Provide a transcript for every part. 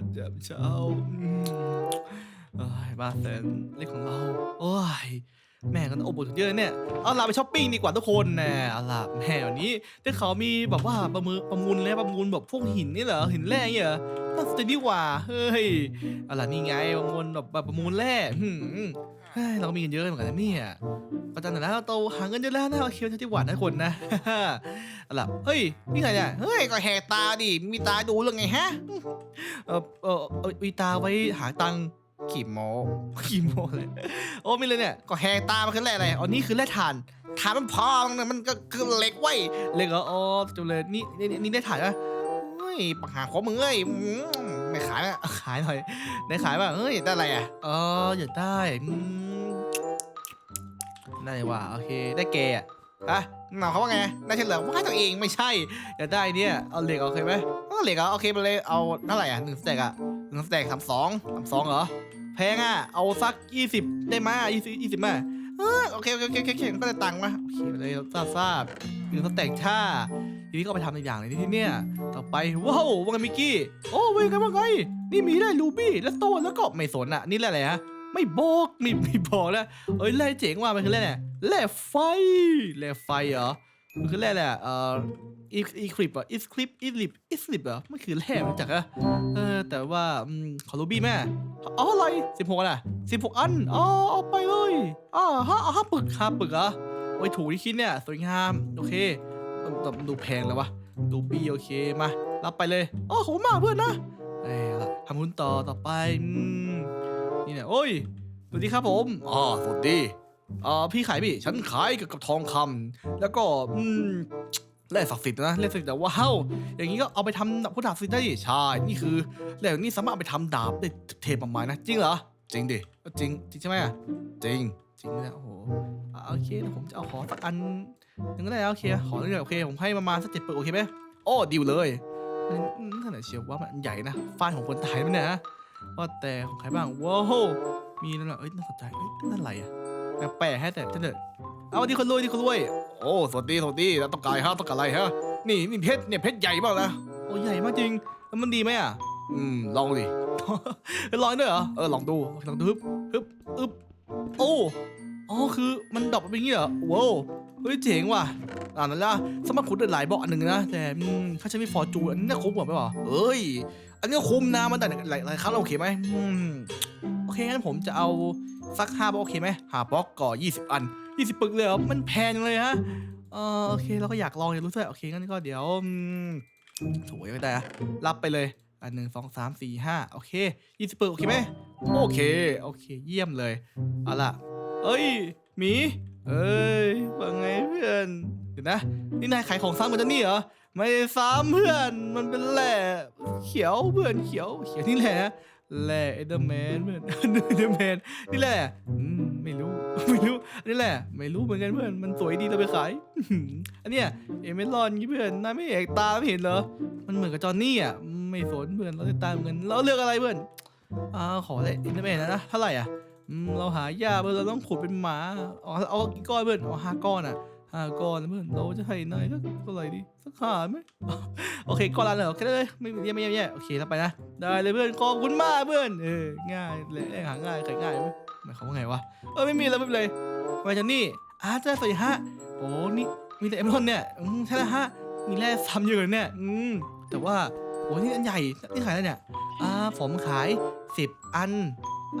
ดจ็บเช้าอืมเอ้ยบ้าแสนเล็กของเราโอ้ยแม่ก็ต้องอบอุ่นเยอะเนี่ย เอาล่ะไปช้อปปิ้งดีกว่าทุกคนนะเอาล่ะแม่วันนี้ที่เขามีแบบว่าประมือประมูลแล้วประมูลแบบพวกหินนี่เหรอหินแร่เนี่ยเหรอน่าสนใจดีกว่าเฮ้ยเอาล่ะนี่ไงประมูลแบบประมูลแร่ เฮ้ยเราก็มีเงินเยอะเหมือนกันนะเนี่ยก็จังนะเราโตหาเงินเยอะแล้วนะโอเควันที่หวานนะคนนะ เอาล่ะเฮ้ยนี่ไงเนี่ยเฮ้ยก็แหกตาดิมีตาดูเรื่องไงฮะเออเออเออมีตาไว้หาตังค์ขี่โมขี่โมเลยโอ้ไม่เลยเนี่ยก็แหกตามันคือแร่อะไรอ๋อนี่คือแร่ถ่านถ่านมันพองนะมันก็คือเหล็กไว้ยเหล็กเหรออ๋อจบเลยนี่นี่นี่ได้ถ่านนะ ยปัญหาของมึงเอ้ยอืมไม่ขายอะขายหน่อยได้ขายป่ะเฮ้ยได้อะไรอะอ๋ออยากได้อืมได้ว่ะโอเคได้เกย์อะอะหมายความว่าไงได้เฉลิมว่าตัวเองไม่ใช่อยากได้เนี่ยเอาเหล็กโอเคไหมเอาเหล็กเหรอโอเคไปเลยเอาเท่าไหร่อะหนึ่งสเต็กอะหนึ่งสเต็กสามสองสามสองเหรอแพงอะเอาสักยี่สิบได้ไหมยี่สิบยี่สิบมาเออโอเคโอเคโอเคโอเคก็ได้ตังค์มาโอเคไปเลยทราบทราบหนึ่งสเต็กชา ทีนี้ก็ไปทำในอย่างเลยที่เนี่ยต่อไปว้าวว่าไงมิกกี้โอ้เว้ยกันว่าไงนี่มีได้รูบี้และโตนแล้วก็ไม่สนอะนี่แหละอะไรฮะไม่บอกนี่ไม่บอกแล้วเอ้ยแร่เจ๋งว่ะมันคือแร่เนี่ยแร่ไฟแร่ไฟเหรอมันคือแร่อะไรอะเอ่ออีอีคลิปอะอีคลิปอีลิปอีลิปเหรอมันคือแร่มาจากอะเออแต่ว่าอืมขอรูบี้แม่อ๋ออะไรสิบหกอะสิบหกอันอ๋อเอาไปเลยอ๋อห้าห้าปึกห้าปึกเหรอะโอ้ยถูกที่คิดเนี่ยสวยงามโอเค แต่มันดูแพงแล้ววะดูบีโอเคมา รับไปเลยอ๋อขอบคุณมากเพื่อนนะเอ้ยเอาละทำหุ้นต่อต่อไปอืมนี่เนี่ยโอ้ยสวัสดีครับผมอ๋อสวัสดีอ่าพี่ขายพี่ฉันขายเกี่ยวกับทองคำแล้วก็อืมแร่ศักดิ์สิทธิ์นะแร่ศักดิ์สิทธิ์แต่ว้าวอย่างนี้ก็เอาไปทำผู้ดาบสิทธิ์ได้ดิใช่นี่คือแร่อย่างนี้สามารถเอาไปทำดาบได้เทปประมาณนะ จริงเหรอจริงดิจริงจริงใช่ไหมอะจริงจริงนะโอ้โหอ่าโอเคเดี๋ยวผมจะเอาขอสักอัน หนึ่งก็ได้นะโอเคขอหนึ่งโอเคผมให้ประมาณสักเจ็ดเปอร์โอเคไหมโอ้ดีลเลยอืมอืมขนาดเชียวว่ามันใหญ่นะฟ้านของคนตายมันเนี่ยนะว่าแต่ของใครบ้างว้าวมีนั่นแหละเอ้ยน่าสนใจเอ้ยนั่นอะไรอะแปลกๆแฮะแต่ท่านเด็ดเอาดีคนรวยดีคนรวยโอ้สวัสดีสวัสดีแล้วต้องการฮะต้องการอะไรฮะนี่นี่เพชรเนี่ยเพชรใหญ่มากนะโอ้ใหญ่มากจริงแล้วมันดีไหมอะอืมลองดิลองด้วยเหรอเออลองดูลองดูฮึบฮึบอึบโอ้อ๋อคือมันดรอปเป็นอย่างงี้เหรอว้าว เฮ้ยเจ๋งว่ะอ่านั่นละสามารถขุดได้หลายบล็อกอันหนึ่งนะ แต่อืมถ้าใช้มีฟอร์จูนอันนี้น่าคุ้มกว่าไหมวะเอ้ย อันนี้คุ้มนะมันแต่หลายหลายครั้งโอเคไหมอืมโอเคงั้นผมจะเอาสักห้าบล็อกโอเคไหมหาบล็อกก่อยี่สิบอันยี่สิบปึกเลยเหรอมันแพงเลยฮะเออโอเคเราก็อยากลองอยากรู้ด้วยโอเคงั้นก็เดี๋ยวอืมโถยไม่ได้อะรับไปเลยอันหนึ่งสองสามสี่ห้าโอเคยี่สิบปึกโอเคไหมโอเค โอเค เยี่ยมเลยเอาล่ะเอ้ยหมี เอ้ยว่าไงเพื่อนเดี๋ยวนะ นี่นายขายของซ้ำเหมือนนี่เหรอ ไม่ได้ซ้ำเพื่อน มันเป็นแหล่เขียวเพื่อนเขียว เขียวนี่แหละแหล่เอเดอร์แมนเพื่อนเอเดอร์แมนนี่แหละอืมไม่รู้ ไม่รู้ นี่แหละ ไม่รู้เหมือนกันเพื่อน มันสวยดีเราไปขาย อันเนี้ยเอเมลอนนี่เพื่อนนายไม่เอกตาไม่เห็นเหรอ มันเหมือนกับจอห์นนี่อะ ไม่สนเพื่อน เราจะตามเงิน เราเลือกอะไรเพื่อน อ่า ขอเลยเอเดอร์แมนนะนะ เท่าไหร่อะ อืมเราหายาเพื่อนเราต้องขุดเป็นหมาเอาเอากี่ก้อนเพื่อนเอาห้าก้อนอะห้าก้อนนะเพื่อนเราจะให้นายสักเท่าไหร่ดีสักห้าไหมโอเคก้อนละเลยโอเคได้เลยไม่ไม่แย่ไม่แย่ไม่แย่โอเครับไปนะได้เลยเพื่อนขอบคุณมากเพื่อนเออง่ายเลยหาง่ายขายง่ายไหมหมายความว่าไงวะเออไม่มีแล้วไม่เป็นไรมาจากนี่อาจจะสวัสดีฮะโอ้นี่มีแต่เอมรอนเนี่ยอืมใช่แล้วฮะมีแร่ซ้ำเยอะเนี่ยอืมแต่ว่าโอ้นี่อันใหญ่นี่ขายแล้วเนี่ยอ่าผมขาย 10 อัน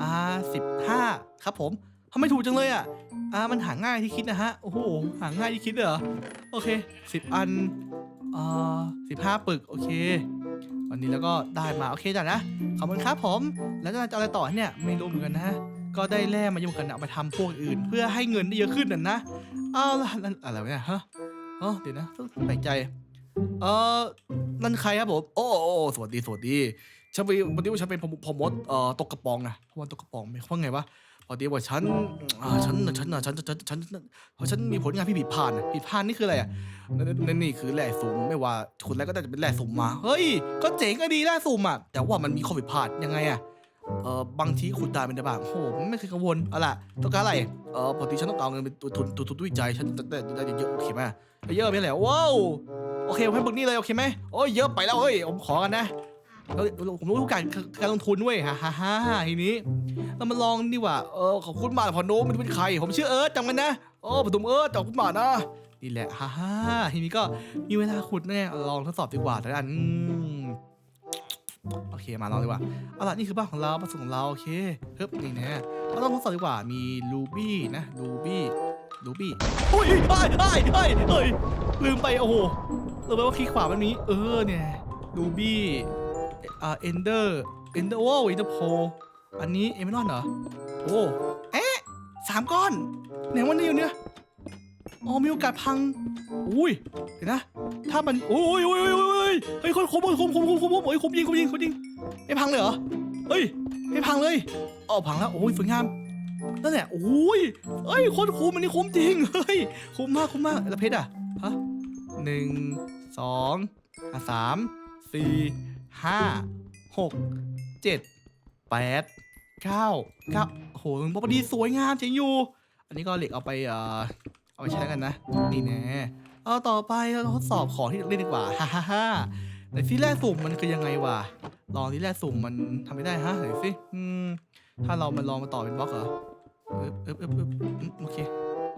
อ่าสิบห้าครับผมทำไมถูกจังเลยอะอ่ามันหาง่ายที่คิดนะฮะ โอ้โห หาง่ายที่คิดเหรอ โอเคสิบอันอ่าสิบห้าปึก โอเค วันนี้แล้วก็ได้มา โอเคจ้ะนะ ขอบคุณครับผม แล้วจะเอาอะไรต่อเนี่ย ไม่รู้เหมือนกันนะก็ได้แร่มายอะเหมือนกันเอามาทำพวกอื่น เพื่อให้เงินได้เยอะขึ้นน่ะนะเอาล่ะนั่นอะไรเนี่ยฮะอ๋อเดี๋ยวนะต้องแปลกใจ เออนั่นใครครับผม โอ้โอ้สวัสดี สวัสดี ฉันไปวันนี้ว่าฉันเป็นพมพมดเอ่อตกกระป๋องนะพมดตกกระป๋องไม่ว่าไงวะพอดีว่าฉันอ่าฉันฉันน่ะฉันฉันฉันเพราะฉันมีผลงานที่ผิดพลาดนะผิดพลาดนี่คืออะไรอะนั่นนี่คือแร่สุ่มไม่ว่าคุณแล้วก็ได้จะเป็นแร่สุ่มมา เฮ้ย ก็เจ๋งก็ดีแร่สุ่มอะแต่ว่ามันมีข้อผิดพลาดยังไงอะเอ่อบางทีคุณตายเป็นได้บ้างโอ้โหไม่เคยกังวลเอาล่ะต้องการอะไรเอ่อปกติฉันต้องการเงินเป็นตัวทุนตัวทุนวิจัยฉันได้ได้เยอะโอเคไหมเยอะไปแล้วว้าวโอเคให้บึกนี่เลยโอเคไหมโอ้ยเยอะไปแล้วเฮ้ยผมขอกันนะ แล้วผมรู้การการลงทุนด้วยฮ่าฮ่าฮ่าทีนี้เรามาลองดีกว่าเออขอบคุณมากพอโน้มันเป็นใคร ผมชื่อเอิร์ธจำกันนะโอ้ผมตุมเอิร์ธขอบคุณมากนะนี่แหละฮ่าฮ่าทีนี้ก็มีเวลาขุดแน่ลองทดสอบดีกว่าแต่อันโอเคมาลองดีกว่าเอาล่ะนี่คือบ้านของเราบ้านของเราโอเคเฮ้ยนี่นะเราต้องทดสอบดีกว่ามีลูบี้นะลูบี้ลูบี้อุ้ยเฮ้ยเฮ้ยเฮ้ยเฮ้ยลืมไปโอ้โหลืมไปว่าคลิกขวามันมีเออเนี่ยลูบี้ เอ่าเอนเดอร์เอนเดอร์โอ้เอนเดอร์โพอันนี้เอเมรอนเหรอ โอ้เอ๊ะสามก้อนไหนวันนี้อยู่เนี่ยอ๋อมีโอกาสพัง อุ้ยเดี๋ยวนะ ถ้ามันโอ้ยโอ้ยโอ้ยโอ้ยเฮ้ยคนคมคมคมคมคมคมโอ้ยคมยิงคมยิงคมยิงไม่พังเลยเหรอเฮ้ยไม่พังเลยอ๋อพังแล้วโอ้ยสวยงามนั่นแหละโอ้ยเฮ้ยโคตรคุ้มอันนี้คุ้มจริงเฮ้ยคุ้มมากคุ้มมากแล้วเพชรอะฮะหนึ่งสองอะสามสี่ ห้าหกเจ็ดแปดเก้าเก้าโอ้โหบอดีสวยงามจริงอยู่ อันนี้ก็เหล็กเอาไปเอ่อเอาไปใช้กันนะ นี่แน่เอาต่อไปเราทดสอบของที่เล่นดีกว่าฮ่าฮ่าฮ่าไหนซิแร่สุ่มมันคือยังไงวะลองที่แร่สุ่มมันทำไม่ได้ฮะไหนสิอืมถ้าเรามาลองมาต่อเป็นบล็อกเหรอเอ๊บเอ๊บเอ๊บเอบโอเค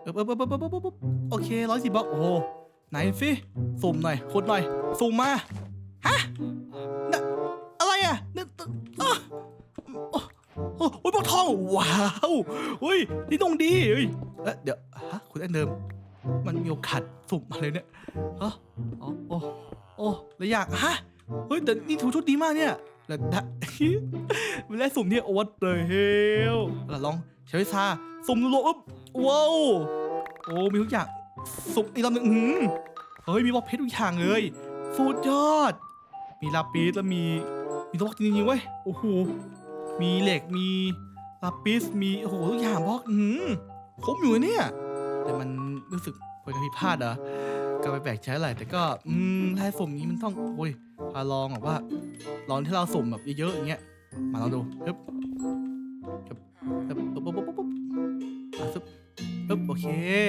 เอ๊บเอ๊บเอ๊บเอ๊บเอ๊บโอเคร้อยสิบบล็อกโอ้โหไหนสิสุ่มหน่อยขุดหน่อยสุ่มมาฮะ อะไรอะเนี่ยอะโอ้โอ้โอ้ยบล็อกทองว้าวเฮ้ยนี่ตรงดีเฮ้ยเอ๊ะเดี๋ยวฮะคุณอันเดิม มันมีโอกาสสุ่มอะไรเนี่ยฮะอ๋อโอ้โอ้แล้วอยากฮะเฮ้ยแต่นี่ถือชุดดีมากเนี่ยแล้วได้เวลาสุ่มเนี่ยโอ้เลยเฮลเราลองใช้วิชาสุ่มรัวปุ๊บว้าวโอ้มีทุกอย่างสุ่มอีกรอบหนึ่งอื้อหือเฮ้ยมีบล็อกเพชรทุกอย่างเลยสุดยอด มีลาปิสแล้วมี มีตัวบล็อกจริงๆเว้ยโอ้โหมีเหล็กมีลาปิสมีโอ้โหทุกอย่างบล็อกอือหือคุ้มอยู่เนี่ย แต่มันรู้สึกผลการผิดพลาดเหรอก็ไปแปลกใช้อะไรแต่ก็อืมถ้าสุ่มนี้มันต้องโอ้ยพาลองแบบว่าลองที่เราสุ่มแบบเยอะๆอย่างเงี้ยมาลองดูฮึบฮึบฮึบปุ๊บปุ๊บปุ๊บปุ๊บอะซึบฮึบโอเค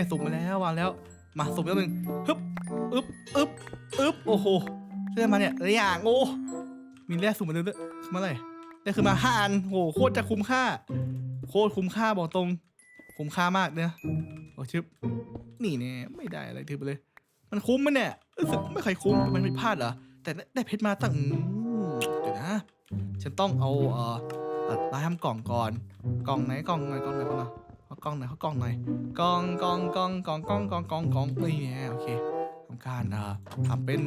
สุ่มมาแล้ววางแล้ว มาสุ่มอีกรอบหนึ่งฮึบอึบอึบอึบโอ้โหได้มาเนี่ยหลายอย่างโอ้ มีแร่สุ่มมาเรื่อยๆขึ้นมาเลยได้ขึ้นมาห้าอันโหโคตรจะคุ้มค่า โคตรคุ้มค่าบอกตรง คุ้มค่ามากเนี่ยโอ้ชึบนี่เนี่ยไม่ได้อะไรถือไปเลย มันคุ้มมั้ยเนี่ยรู้สึกไม่ค่อยคุ้มมันผิดพลาดเหรอแต่ได้เพชรมาตั้งอืมเดี๋ยวนะฉันต้องเอาเอ่อตัดไม้ทำกล่องก่อนกล่องไหนกล่องไหนกล่องไหนกล่องไหนเอากล่องไหนเขากล่องไหนกล่องกล่องกล่องกล่องกล่องกล่องกล่องกล่องนี่ไงโอเคทำการเอ่าทำเป็น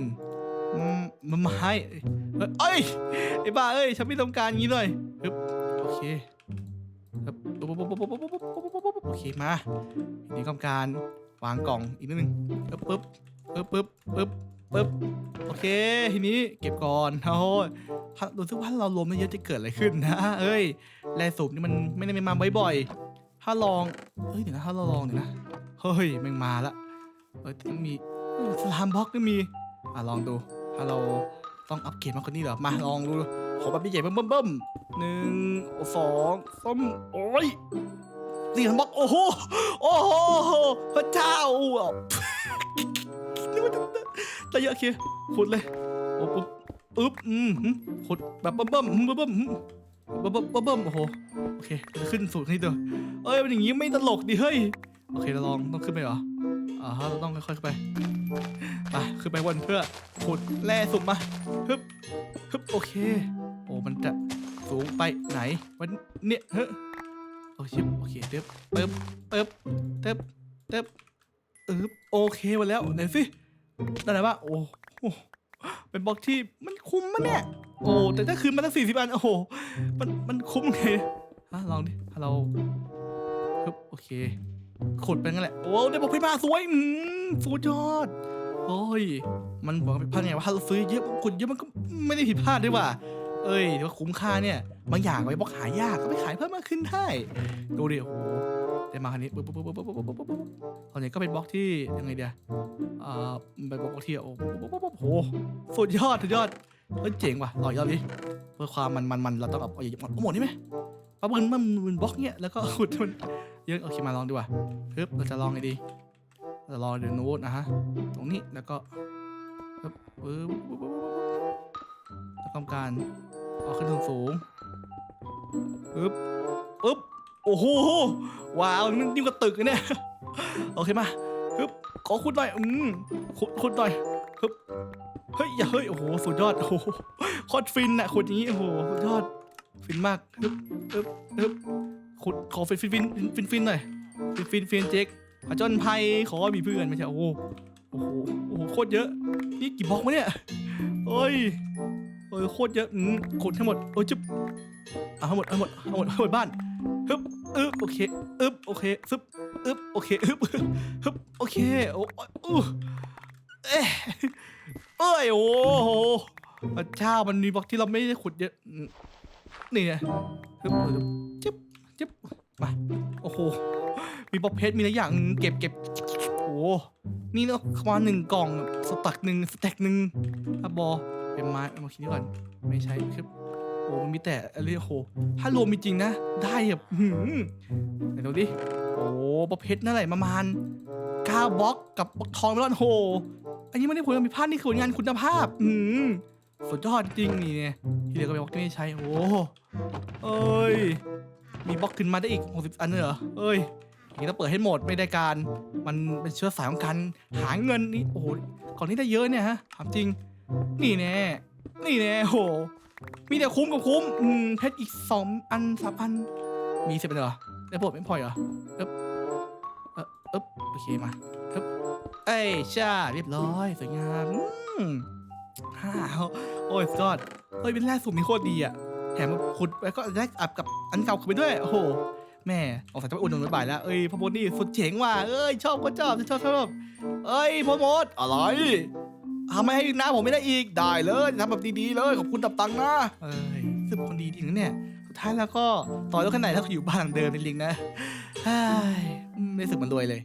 อืมไม้เอ้ยไอ้บ้าเอ้ยฉันไม่ต้องการงี้เลยฮึบโอเคครับโอเคมาทีนี้ต้องการวางกล่องอีกนิดนึงปึ๊บปึ๊บปึ๊บปึ๊บปึ๊บปึ๊บโอเค ทีนี้เก็บก่อนโอ้ยดูซิว่าเรารวมได้เยอะจะเกิดอะไรขึ้นนะ เอ้ยแร่สูบนี่มันไม่ได้มาบ่อยๆถ้าลองเฮ้ยเดี๋ยวนะถ้าเราลองเดี๋ยวนะเฮ้ยมันมาละเอ้ยมีสลามบล็อกก็มีอะลองดู ถ้าเราต้องอัปเกรดมากกว่านี้เหรอ มาลองดู ขอแบบใหญ่ๆเบิ่มเบิ่มหนึ่งสองสามโอ้ยสี่บล็อกโอ้โห โอ้โห พระเจ้าอะนี่มันแต่เยอะโอเคขุดเลยโอ้ปุ๊บปึ๊บอืมขุดแบบเบิ่มเบิ่มเบิ่มเบิ่มเบิ่มเบิ่มโอ้โห โอเคจะขึ้นสูตรนี้เดียวเอ้ยมันอย่างงี้ไม่ตลกดิเฮ้ย โอเคเราลองต้องขึ้นไปเหรอ อ่าฮะเราต้องค่อยๆขึ้นไปไปขึ้นไปบนเพื่อขุดแร่สุ่มมาฮึบฮึบโอเค โอ้มันจะสูงไปไหนวันเนี่ยเฮ้ยโอเคโอเคเติบเติบเติบเติบเติบเออโอเคหมาแล้วไหนสิได้ไหนวะโอ้โหเป็นบล็อกที่มันคุ้มมะเนี่ย โอ้แต่ถ้าคืนมาตั้งสี่สิบอันโอ้โหมันมันคุ้มไงฮะลองดิถ้าเราฮึบโอเค ขุดไปงั้นแหละ โอ้ได้บล็อกพชรมาสวยอืมสุดยอด โอ้ย มันบอกว่าผิดพลาดไงว่าถ้าเราซื้อเยอะขุดเยอะมันก็ไม่ได้ผิดพลาดด้วยว่ะ เอ้ยถือว่าคุ้มค่าเนี่ย บางอย่างไว้บล็อกหายากก็ไปขายเพิ่มมากขึ้นได้ ดูดิโอ้โหได้มาคันนี้ปุ๊บปุ๊บปุ๊บปุ๊บปุ๊บปุ๊บปุ๊บปุ๊บตอนนี้ก็เป็นบล็อกที่ยังไงเดียอ่าไปบอกว่าเที่ยวโอ้โหสุดยอดสุดยอดเฮ้ยเจ๋งว่ะต่อยอดดิเพื่อความมันมันมันเราต้องเอาเอาอย่างเอาหมดนี่ไหมปะมันมันมันบล็อกเนี้ยแล้วก็ขุดมัน เยอะโอเคมาลองดีกว่าปึ๊บเราจะลองไงดีเราจะลองเดี๋ยวโน้ตนะฮะตรงนี้แล้วก็ปึ๊บปึ๊บปึ๊บปึ๊บปึ๊บแล้วทำการเอาขึ้นสูงๆอึ๊บอึ๊บโอ้โหว้าวนี่ยิ่งกว่าตึกเลยเนี่ยโอเคมาฮึบขอขุดหน่อยอืมขุดขุดหน่อยฮึบเฮ้ยอย่าเฮ้ยโอ้โหสุดยอดโอ้โหโคตรฟินอะขุดอย่างนี้โอ้โหสุดยอดฟินมากฮึบฮึบฮึบ ขุดขอฟินฟินฟินฟินฟินหน่อยฟินฟินฟินเจ๊กผจญภัยขอมีเพื่อนไม่ใช่โอ้โหโอ้โหโอ้โหโคตรเยอะ นี่กี่บล็อกวะเนี่ยเอ้ยเอ้ยโคตรเยอะอืมขุดให้หมดโอ้ยจุ๊บเอาให้หมดให้หมดให้หมดให้หมดบ้านฮึบอึบโอเคอึบโอเคซึบอึบโอเคอึบฮึบโอเคโอ้อู้เอ้ยเอ้ยโอ้โหพระเจ้ามันมีบล็อกที่เราไม่ได้ขุดเยอะนี่ไงฮึบฮึบ จิ๊บจิ๊บมาโอ้โหมีบล็อกเพชรมีหลายอย่างเก็บเก็บโอ้โหนี่เนาะประมาณหนึ่งกล่องสตักหนึ่งสแต็กหนึ่งอะบอเป็นไม้เอามาคิดก่อนไม่ใช่ครับโอ้มันมีแต่อะไรโหถ้ารวมจริงๆนะ ได้แบบหืมไหนดูดิโอ้ประเภทนั่นแหละประมาณ9บล็อกกับบล็อกทองแล้วโห อันนี้ไม่ได้ผลงานผิดพลาดนี่คือผลงานคุณภาพ อืมสุดยอดจริงนี่เนี่ยที่เหลือก็เป็นบล็อกที่ไม่ใช้โอ้เอ้ย มีบล็อกขึ้นมาได้อีก 60 อันเลยเหรอเอ้ยนี้ต้องเปิดให้หมดไม่ได้การ มันเป็นเชื้อสายของการหาเงินนี่โอ้โหก่อนนี้ได้เยอะเนี่ยฮะถามจริง นี่แน่นี่แน่โห มีแต่คุ้มกับคุ้มอืมเพชรอีกสองอันสามอัน มีเสร็จไปเลยเหรอได้โปรดไม่พอเหรออึ๊บเอออึ๊บโอเคมาอึ๊บเอ้ยช่าเรียบร้อย สวยงามอืมฮ่าโอ้ยสุดยอดเฮ้ยเป็นแร่สุ่มนี่โคตรดีอะ แถมขุดแล้วก็แลกอับกับอันเก่าขึ้นไปด้วย โอ้โห แม่ออกสายจะไปอุ่นหนุนบ่ายแล้ว เอ้ยพ่อมดนี่สุดเจ๋งว่ะ เอ้ยชอบก็ชอบชอบชอบเอ้ยพ่อมดอะไรทำไมให้น้าผมไม่ได้อีก ได้เลยทำแบบดีๆเลย ขอบคุณตับตังนะ เอ้ยซึ่งคนดีจริงนะเนี่ย สุดท้ายแล้วก็ต่อรถคันไหนแล้วก็อยู่บ้านหลังเดิมเป็นลิงนะฮ้ยไม่รู้สึกเหมันรวยเลย